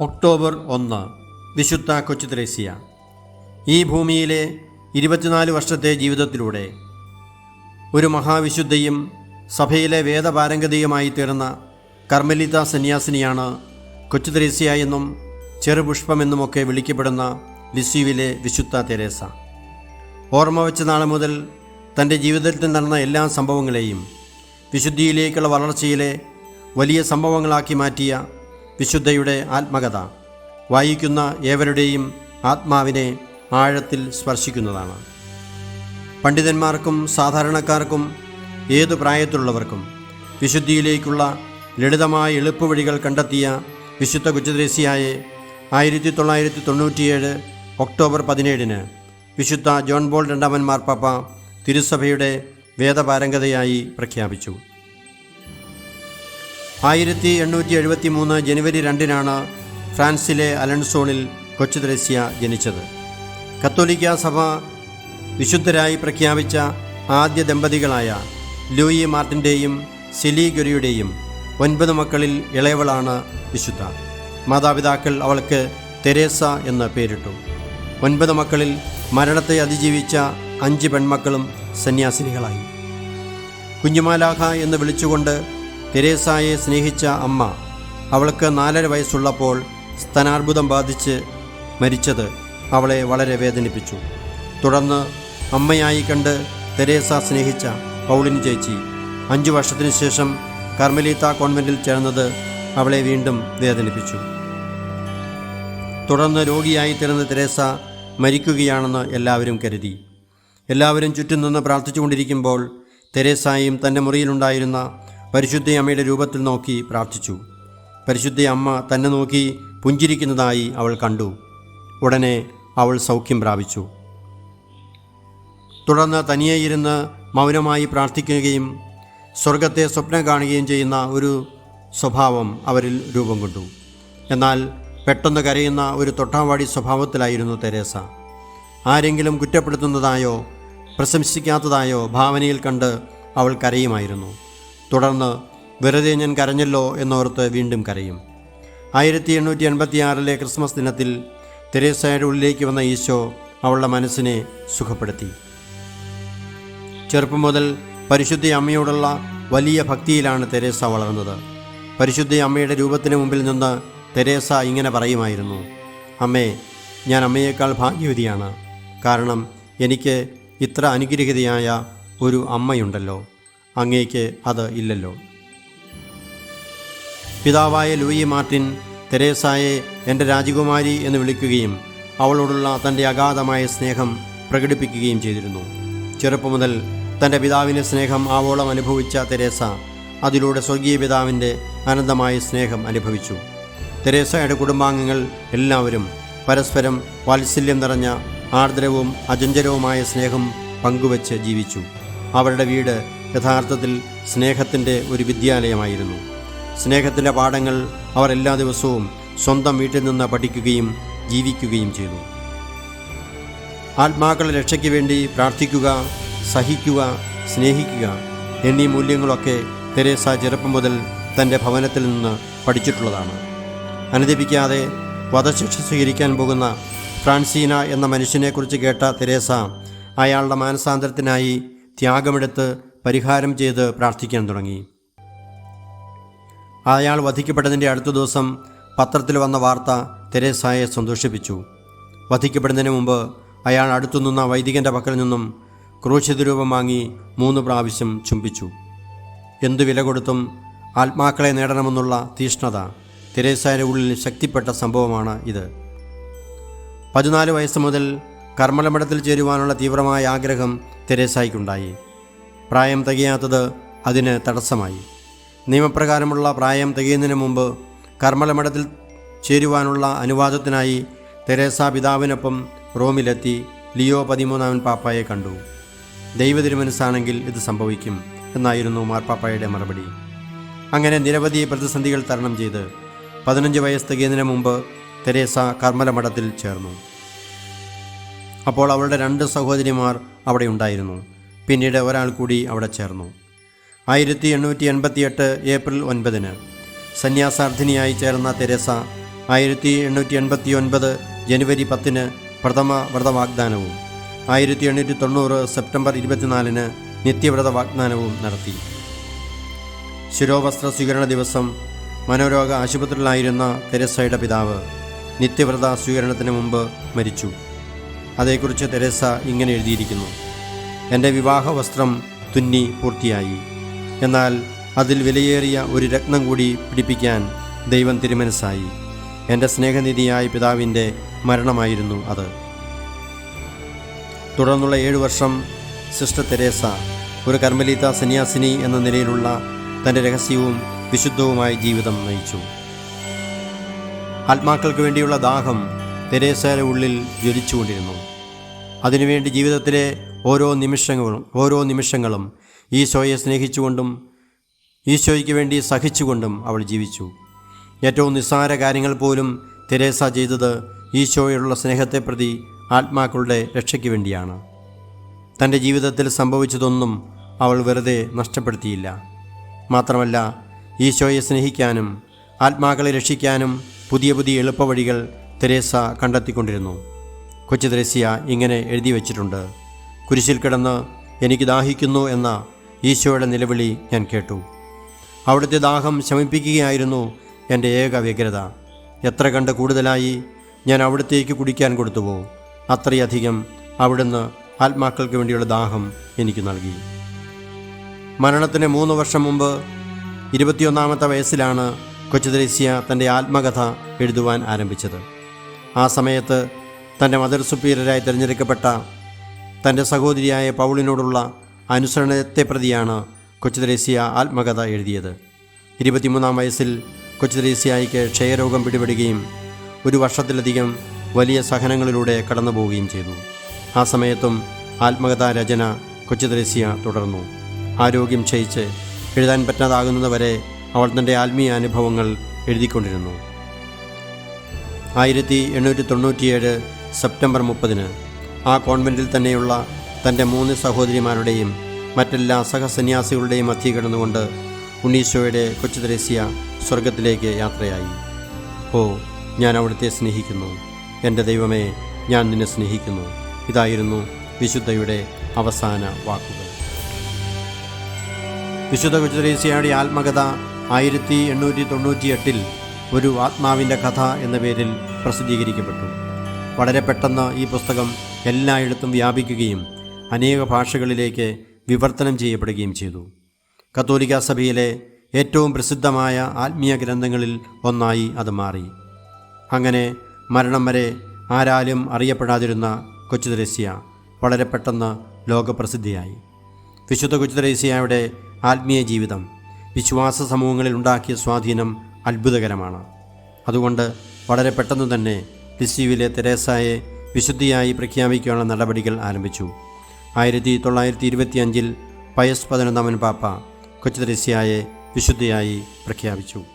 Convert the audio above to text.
October ഒന്ന് വിശുദ്ധ കൊച്ചു ത്രേസ്യ. ഈ ഭൂമിയിലെ ഇരുപത്തിനാല് വർഷത്തെ ജീവിതത്തിലൂടെ ഒരു മഹാവിശുദ്ധയും സഭയിലെ വേദപാരംഗതയുമായി തീർന്ന കർമ്മലിത സന്യാസിനിയാണ് കൊച്ചു ത്രേസ്യ എന്നും ചെറുപുഷ്പമെന്നുമൊക്കെ വിളിക്കപ്പെടുന്ന ലിസ്യുവിലെ വിശുദ്ധ തെരേസ. ഓർമ്മ വെച്ച നാൾ മുതൽ തന്റെ ജീവിതത്തിൽ നടന്ന എല്ലാ സംഭവങ്ങളെയും വിശുദ്ധിയിലേക്കുള്ള വളർച്ചയിലെ വലിയ സംഭവങ്ങളാക്കി മാറ്റിയ വിശുദ്ധയുടെ ആത്മകഥ വായിക്കുന്ന ഏവരുടെയും ആത്മാവിനെ ആഴത്തിൽ സ്പർശിക്കുന്നതാണ്. പണ്ഡിതന്മാർക്കും സാധാരണക്കാർക്കും ഏതു പ്രായത്തിലുള്ളവർക്കും വിശുദ്ധിയിലേക്കുള്ള ലളിതമായ എളുപ്പവഴികൾ കണ്ടെത്തിയ വിശുദ്ധ ഗുജദ്രേസിയായെ ആയിരത്തി തൊള്ളായിരത്തി തൊണ്ണൂറ്റിയേഴ് ഒക്ടോബർ പതിനേഴിന് വിശുദ്ധ ജോൺ ബോൾ രണ്ടാമൻ മാർപ്പാപ്പ തിരുസഭയുടെ വേദപാരംഗതയായി പ്രഖ്യാപിച്ചു. ആയിരത്തി എണ്ണൂറ്റി എഴുപത്തി മൂന്ന് ജനുവരി രണ്ടിനാണ് ഫ്രാൻസിലെ അലൻസോണിൽ കൊച്ചു ത്രേസ്യ ജനിച്ചത്. കത്തോലിക്ക സഭ വിശുദ്ധരായി പ്രഖ്യാപിച്ച ആദ്യ ദമ്പതികളായ ലൂയി മാർട്ടിന്റെയും സിലി ഗുരിയുടെയും ഒൻപത് മക്കളിൽ ഇളയവളാണ് വിശുദ്ധ. മാതാപിതാക്കൾ അവൾക്ക് തെരേസ എന്ന് പേരിട്ടു. ഒൻപത് മക്കളിൽ മരണത്തെ അതിജീവിച്ച അഞ്ച് പെൺമക്കളും സന്യാസിനികളായി. കുഞ്ഞുമാലാഖ എന്ന് വിളിച്ചുകൊണ്ട് തെരേസായെ സ്നേഹിച്ച അമ്മ അവൾക്ക് നാലര വയസ്സുള്ളപ്പോൾ സ്തനാർബുദം ബാധിച്ച് മരിച്ചത് അവളെ വളരെ വേദനിപ്പിച്ചു. തുടർന്ന് അമ്മയായി കണ്ട് തെരേസ സ്നേഹിച്ച പൗളിൻ ചേച്ചി അഞ്ചു വർഷത്തിനു ശേഷം കർമ്മലീത്ത കോൺവെന്റിൽ ചേർന്നത് അവളെ വീണ്ടും വേദനിപ്പിച്ചു. തുടർന്ന് രോഗിയായി തീർന്ന തെരേസ മരിക്കുകയാണെന്ന് എല്ലാവരും കരുതി. എല്ലാവരും ചുറ്റും നിന്ന് പ്രാർത്ഥിച്ചുകൊണ്ടിരിക്കുമ്പോൾ തെരേസായും തന്റെ മുറിയിലുണ്ടായിരുന്ന പരിശുദ്ധ അമ്മയുടെ രൂപത്തിൽ നോക്കി പ്രാർത്ഥിച്ചു. പരിശുദ്ധ അമ്മ തന്നെ നോക്കി പുഞ്ചിരിക്കുന്നതായി അവൾ കണ്ടു. ഉടനെ അവൾ സൗഖ്യം പ്രാപിച്ചു. തുടർന്ന് തനിയെ ഇരുന്ന് മൗനമായി പ്രാർത്ഥിക്കുകയും സ്വർഗത്തെ സ്വപ്നം കാണുകയും ചെയ്യുന്ന ഒരു സ്വഭാവം അവരിൽ രൂപം കൊണ്ടു. എന്നാൽ പെട്ടെന്ന് കരയുന്ന ഒരു തൊട്ടാവാടി സ്വഭാവത്തിലായിരുന്നു തെരേസ. ആരെങ്കിലും കുറ്റപ്പെടുത്തുന്നതായോ പ്രശംസിക്കാത്തതായോ ഭാവനയിൽ കണ്ട് അവൾ കരയുമായിരുന്നു. തുടർന്ന് വെറുതെ ഞാൻ കരഞ്ഞല്ലോ എന്നോർത്ത് വീണ്ടും കരയും. ആയിരത്തി എണ്ണൂറ്റി എൺപത്തിയാറിലെ ക്രിസ്മസ് ദിനത്തിൽ തെരേസയുടെ ഉള്ളിലേക്ക് വന്ന ഈശോ അവളുടെ മനസ്സിനെ സുഖപ്പെടുത്തി. ചെറുപ്പം മുതൽ പരിശുദ്ധ അമ്മയോടുള്ള വലിയ ഭക്തിയിലാണ് തെരേസ വളർന്നത്. പരിശുദ്ധ അമ്മയുടെ രൂപത്തിന് മുമ്പിൽ നിന്ന് തെരേസ ഇങ്ങനെ പറയുമായിരുന്നു അമ്മേ ഞാൻ അമ്മയേക്കാൾ ഭാഗ്യവതിയാണ്. കാരണം എനിക്ക് ഇത്ര അനുഗ്രഹിതയായ ഒരു അമ്മയുണ്ടല്ലോ. അങ്ങേക്ക് അത് ഇല്ലല്ലോ. പിതാവായ ലൂയി മാർട്ടിൻ തെരേസായെ എന്റെ രാജകുമാരി എന്ന് വിളിക്കുകയും അവളോടുള്ള തന്റെ അഗാധമായ സ്നേഹം പ്രകടിപ്പിക്കുകയും ചെയ്തിരുന്നു. ചെറുപ്പം മുതൽ തന്റെ പിതാവിന്റെ സ്നേഹം ആവോളം അനുഭവിച്ച തെരേസ അതിലൂടെ സ്വർഗീയ പിതാവിന്റെ അനന്തമായ സ്നേഹം അനുഭവിച്ചു. തെരേസയുടെ കുടുംബാംഗങ്ങൾ എല്ലാവരും പരസ്പരം വാത്സല്യം നിറഞ്ഞ ആർദ്രവും അജഞ്ചരവുമായ സ്നേഹം പങ്കുവച്ച് ജീവിച്ചു. അവരുടെ വീട് യഥാർത്ഥത്തിൽ സ്നേഹത്തിന്റെ ഒരു വിദ്യാലയമായിരുന്നു. സ്നേഹത്തിന്റെ പാഠങ്ങൾ അവർ എല്ലാ ദിവസവും സ്വന്തം വീട്ടിൽ നിന്ന് പഠിക്കുകയും ജീവിക്കുകയും ചെയ്തു. ആത്മാക്കളുടെ രക്ഷയ്ക്ക് വേണ്ടി പ്രാർത്ഥിക്കുക സഹിക്കുക സ്നേഹിക്കുക എന്നീ മൂല്യങ്ങളൊക്കെ തെരേസ ചെറുപ്പം മുതൽ തന്റെ ഭവനത്തിൽ നിന്ന് പഠിച്ചിട്ടുള്ളതാണ്. അനുദപിക്കാതെ വധശിക്ഷ സ്വീകരിക്കാൻ പോകുന്ന ഫ്രാൻസീന എന്ന മനുഷ്യനെക്കുറിച്ച് കേട്ട തെരേസ അയാളുടെ മാനസാന്തരത്തിനായി ത്യാഗമെടുത്ത് പരിഹാരം ചെയ്ത് പ്രാർത്ഥിക്കാൻ തുടങ്ങി. അയാൾ വധിക്കപ്പെട്ടതിന്റെ അടുത്ത ദിവസം പത്രത്തിൽ വന്ന വാർത്ത തെരേസായെ സന്തോഷിപ്പിച്ചു. വധിക്കപ്പെടുന്നതിന് മുമ്പ് അയാൾ അടുത്തു നിന്ന വൈദികന്റെ പക്കൽ നിന്നും ക്രൂശിത രൂപം വാങ്ങി മൂന്ന് പ്രാവശ്യം ചുംബിച്ചു. എന്തു വില കൊടുത്തും ആത്മാക്കളെ നേടണമെന്നുള്ള തീഷ്ണത തെരേസായുടെ ഉള്ളിൽ ശക്തിപ്പെട്ട സംഭവമാണ് ഇത്. പതിനാല് വയസ്സ് മുതൽ കർമ്മലമഠത്തിൽ ചേരുവാനുള്ള തീവ്രമായ ആഗ്രഹം തെരേസായിക്കുണ്ടായി. പ്രായം തികയാത്തത് അതിന് തടസ്സമായി. നിയമപ്രകാരമുള്ള പ്രായം തികയുന്നതിന് മുമ്പ് കർമ്മലമഠത്തിൽ ചേരുവാനുള്ള അനുവാദത്തിനായി തെരേസ പിതാവിനൊപ്പം റോമിലെത്തി ലിയോ പതിമൂന്നാമൻ പാപ്പായെ കണ്ടു. ദൈവതിരുമനസ്സാണെങ്കിൽ ഇത് സംഭവിക്കും എന്നായിരുന്നു മാർപ്പാപ്പായുടെ മറുപടി. അങ്ങനെ നിരവധി പ്രതിസന്ധികൾ തരണം ചെയ്ത് പതിനഞ്ച് വയസ്സ് തികയുന്നതിന് മുമ്പ് തെരേസ കർമ്മലമഠത്തിൽ ചേർന്നു. അപ്പോൾ അവളുടെ രണ്ട് സഹോദരിമാർ അവിടെ ഉണ്ടായിരുന്നു. പിന്നീട് ഒരാൾ കൂടി അവിടെ ചേർന്നു. ആയിരത്തി എണ്ണൂറ്റി എൺപത്തിയെട്ട് ഏപ്രിൽ ഒൻപതിന് സന്യാസാർത്ഥിനിയായി ചേർന്ന തെരേസ ആയിരത്തി എണ്ണൂറ്റി എൺപത്തി ഒൻപത് ജനുവരി പത്തിന് പ്രഥമ വ്രതവാഗ്ദാനവും ആയിരത്തി എണ്ണൂറ്റി തൊണ്ണൂറ് സെപ്റ്റംബർ ഇരുപത്തിനാലിന് നിത്യവ്രത വാഗ്ദാനവും നടത്തി. ശിരോവസ്ത്ര സ്വീകരണ ദിവസം മനോരോഗ ആശുപത്രിയിലായിരുന്ന തെരേസയുടെ പിതാവ് നിത്യവ്രത സ്വീകരണത്തിന് മുമ്പ് മരിച്ചു. അതേക്കുറിച്ച് തെരേസ ഇങ്ങനെ എഴുതിയിരിക്കുന്നു. എന്റെ വിവാഹ വസ്ത്രം തുന്നി പൂർത്തിയായി. എന്നാൽ അതിൽ വിലയേറിയ ഒരു രത്നം കൂടി പിടിപ്പിക്കാൻ ദൈവം തിരുമനസ്സായി. എന്റെ സ്നേഹനിധിയായ പിതാവിന്റെ മരണമായിരുന്നു അത്. തുടർന്നുള്ള ഏഴു വർഷം സിസ്റ്റർ തെരേസ ഒരു കർമ്മലീത സന്യാസിനി എന്ന നിലയിലുള്ള തന്റെ രഹസ്യവും വിശുദ്ധവുമായ ജീവിതം നയിച്ചു. ആത്മാക്കൾക്ക് വേണ്ടിയുള്ള ദാഹം തെരേസയുടെ ഉള്ളിൽ ജ്വലിച്ചുകൊണ്ടിരുന്നു. അതിനുവേണ്ടി ജീവിതത്തിലെ ഓരോ നിമിഷങ്ങളും ഓരോ നിമിഷങ്ങളും ഈശോയെ സ്നേഹിച്ചുകൊണ്ടും ഈശോയ്ക്ക് വേണ്ടി സഹിച്ചുകൊണ്ടും അവൾ ജീവിച്ചു. ഏറ്റവും നിസ്സാര കാര്യങ്ങൾ പോലും തെരേസ ചെയ്തത് ഈശോയോടുള്ള സ്നേഹത്തെ പ്രതി ആത്മാക്കളുടെ രക്ഷയ്ക്ക് വേണ്ടിയാണ്. തന്റെ ജീവിതത്തിൽ സംഭവിച്ചതൊന്നും അവൾ വെറുതെ നഷ്ടപ്പെടുത്തിയില്ല. മാത്രമല്ല ഈശോയെ സ്നേഹിക്കാനും ആത്മാക്കളെ രക്ഷിക്കാനും പുതിയ പുതിയ എളുപ്പവഴികൾ തെരേസ കണ്ടെത്തിക്കൊണ്ടിരുന്നു. കൊച്ചു തെരേസ്യ ഇങ്ങനെ എഴുതി വച്ചിട്ടുണ്ട്. കുരിശിൽ കിടന്ന് എനിക്ക് ദാഹിക്കുന്നു എന്ന ഈശോയുടെ നിലവിളി ഞാൻ കേട്ടു. അവിടുത്തെ ദാഹം ശമിപ്പിക്കുകയായിരുന്നു എന്റെ ഏക വ്യഗ്രത. എത്ര കണ്ട് കൂടുതലായി ഞാൻ അവിടത്തേക്ക് കുടിക്കാൻ കൊടുത്തുവോ അത്രയധികം അവിടുന്ന് ആത്മാക്കൾക്ക് വേണ്ടിയുള്ള ദാഹം എനിക്ക് നൽകി. മരണത്തിന് മൂന്ന് വർഷം മുമ്പ് ഇരുപത്തിയൊന്നാമത്തെ വയസ്സിലാണ് കൊച്ചുദ്രേസ്യ തന്റെ ആത്മകഥ എഴുതുവാൻ ആരംഭിച്ചത്. ആ സമയത്ത് തന്റെ മദർ സുപ്പീരിയറായി തിരഞ്ഞെടുക്കപ്പെട്ട തന്റെ സഹോദരിയായ പൗളിനോടുള്ള അനുസരണത്തെ പ്രതിയാണ് കൊച്ചുദ്രേസ്യ ആത്മകഥ എഴുതിയത്. ഇരുപത്തിമൂന്നാം വയസ്സിൽ കൊച്ചുദ്രേസ്യായിക്ക് ക്ഷയരോഗം പിടിപെടുകയും ഒരു വർഷത്തിലധികം വലിയ സഹനങ്ങളിലൂടെ കടന്നു പോവുകയും ചെയ്തു. ആ സമയത്തും ആത്മകഥാ രചന കൊച്ചുദ്രേസ്യ തുടർന്നു. ആരോഗ്യം ക്ഷയിച്ച് എഴുതാൻ പറ്റാതാകുന്നതുവരെ അവൾ തന്റെ ആത്മീയ അനുഭവങ്ങൾ എഴുതിക്കൊണ്ടിരുന്നു. ആയിരത്തി എണ്ണൂറ്റി തൊണ്ണൂറ്റിയേഴ് സെപ്റ്റംബർ മുപ്പതിന് ആ കോൺവെന്റിൽ തന്നെയുള്ള തന്റെ മൂന്ന് സഹോദരിമാരുടെയും മറ്റെല്ലാ സഹസന്യാസികളുടെയും മധ്യ കിടന്നുകൊണ്ട് ഉണ്ണീശോയുടെ കൊച്ചു തെരേസ്യ സ്വർഗത്തിലേക്ക് യാത്രയായി. ഓ ഞാൻ അവിടുത്തെ സ്നേഹിക്കുന്നു. എന്റെ ദൈവമേ ഞാൻ നിന്നെ സ്നേഹിക്കുന്നു. ഇതായിരുന്നു വിശുദ്ധയുടെ അവസാന വാക്കുകൾ. വിശുദ്ധ കൊച്ചുത്രേസ്യയുടെ ആത്മകഥ ആയിരത്തി എണ്ണൂറ്റി തൊണ്ണൂറ്റി എട്ടിൽ ഒരു ആത്മാവിന്റെ കഥ എന്ന പേരിൽ പ്രസിദ്ധീകരിക്കപ്പെട്ടു. വളരെ പെട്ടെന്ന് ഈ പുസ്തകം എല്ലായിടത്തും വ്യാപിക്കുകയും അനേക ഭാഷകളിലേക്ക് വിവർത്തനം ചെയ്യപ്പെടുകയും ചെയ്തു. കത്തോലിക്ക സഭയിലെ ഏറ്റവും പ്രസിദ്ധമായ ആത്മീയ ഗ്രന്ഥങ്ങളിൽ ഒന്നായി അത് മാറി. അങ്ങനെ മരണം വരെ ആരാലും അറിയപ്പെടാതിരുന്ന കൊച്ചുതരസ്യ വളരെ പെട്ടെന്ന് ലോകപ്രസിദ്ധിയായി. വിശുദ്ധ കൊച്ചുതരസ്യയുടെ ആത്മീയ ജീവിതം വിശ്വാസ സമൂഹങ്ങളിൽ ഉണ്ടാക്കിയ സ്വാധീനം അത്ഭുതകരമാണ്. അതുകൊണ്ട് വളരെ പെട്ടെന്ന് തന്നെ ലിസ്യുവിലെ തെരേസായെ വിശുദ്ധിയായി പ്രഖ്യാപിക്കാനുള്ള നടപടികൾ ആരംഭിച്ചു. ആയിരത്തി തൊള്ളായിരത്തി ഇരുപത്തിയഞ്ചിൽ പയസ് പതിനൊന്നാമൻ പാപ്പ കൊച്ചു തെരേസ്യയെ വിശുദ്ധിയായി പ്രഖ്യാപിച്ചു.